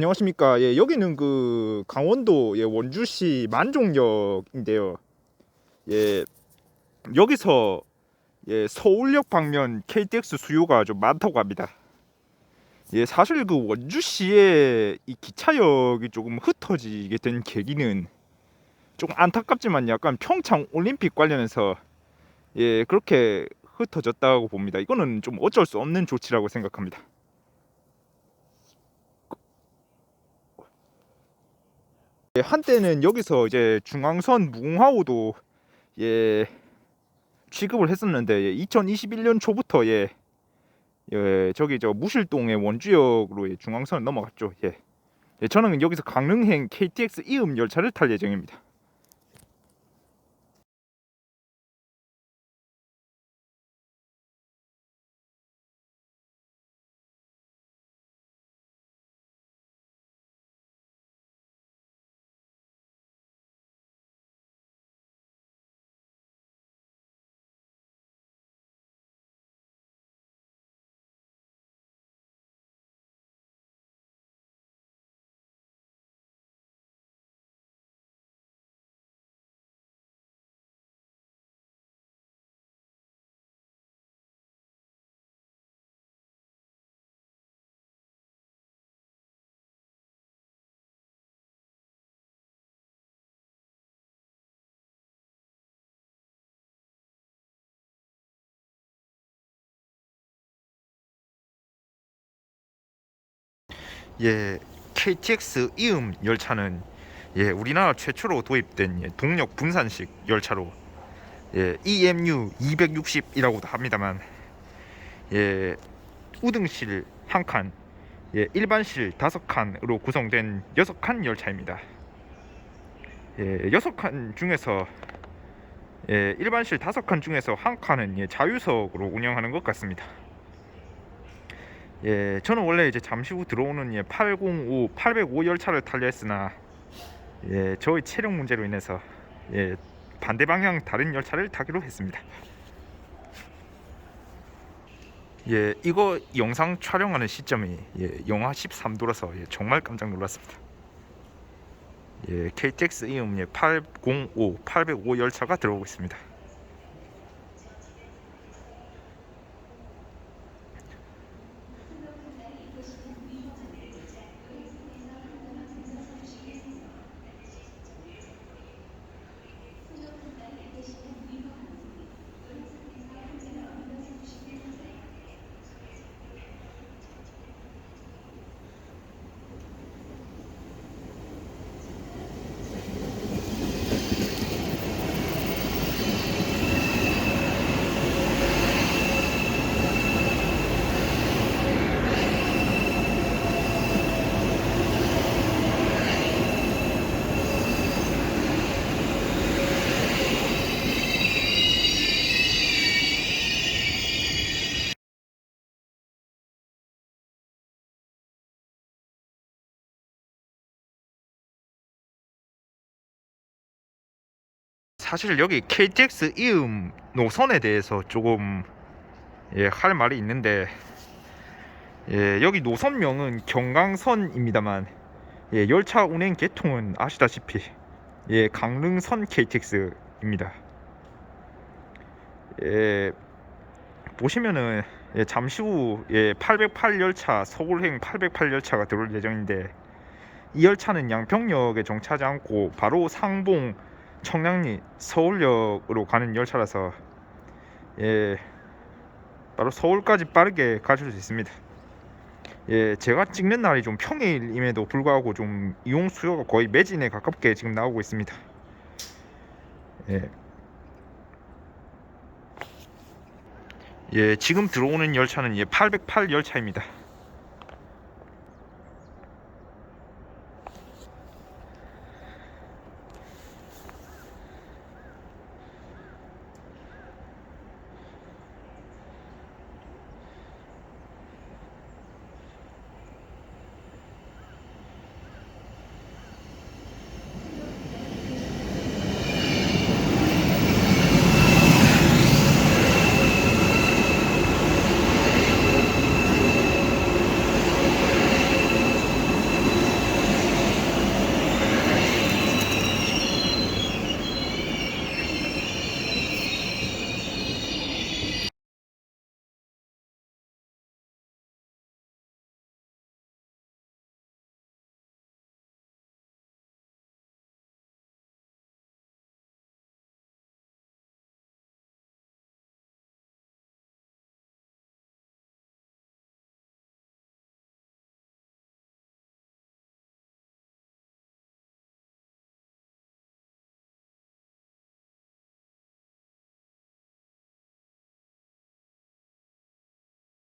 안녕하십니까. 예, 여기는 그 강원도 예, 원주시 만종역인데요. 예, 여기서 예, 서울역 방면 KTX 수요가 좀 많다고 합니다. 예, 사실 그 원주시에 이 기차역이 조금 흩어지게 된 계기는 조금 안타깝지만 약간 평창 올림픽 관련해서 예, 그렇게 흩어졌다고 봅니다. 이거는 좀 어쩔 수 없는 조치라고 생각합니다. 예, 한때는 여기서 이제 중앙선 무궁화호도 예 취급을 했었는데 예, 2021년 초부터 예, 예 저기 저 무실동의 원주역으로 예, 중앙선을 넘어갔죠. 예. 예, 저는 여기서 강릉행 KTX 이음 열차를 탈 예정입니다. 예, KTX 이음 열차는 예, 우리나라 최초로 도입된 예, 동력 분산식 열차로 예, EMU 260이라고도 합니다만 예, 우등실 한 칸, 예, 일반실 다섯 칸으로 구성된 여섯 칸 열차입니다. 예, 여섯 칸 중에서 예, 일반실 다섯 칸 중에서 한 칸은 예, 자유석으로 운영하는 것 같습니다. 예, 저는 원래 이제 잠시 후 들어오는 예, 805, 805 열차를 타려 했으나 예, 저의 체력 문제로 인해서 예, 반대 방향 다른 열차를 타기로 했습니다. 예, 이거 영상 촬영하는 시점이 예, 영하 13도라서 예, 정말 깜짝 놀랐습니다. 예, KTX 이음 예, 805, 805 열차가 들어오고 있습니다. 사실 여기 KTX 이음 노선에 대해서 조금 예, 할 말이 있는데 예, 여기 노선명은 경강선입니다만 예, 열차 운행 계통은 아시다시피 예, 강릉선 KTX입니다. 예, 보시면은 예, 잠시 후 예, 808 열차 서울행 808 열차가 들어올 예정인데 이 열차는 양평역에 정차하지 않고 바로 상봉 청량리 서울역으로 가는 열차라서 예 바로 서울까지 빠르게 가실 수 있습니다. 예 제가 찍는 날이 좀 평일임에도 불구하고 좀 이용 수요가 거의 매진에 가깝게 지금 나오고 있습니다. 예. 예, 지금 들어오는 열차는 예, 808 열차입니다.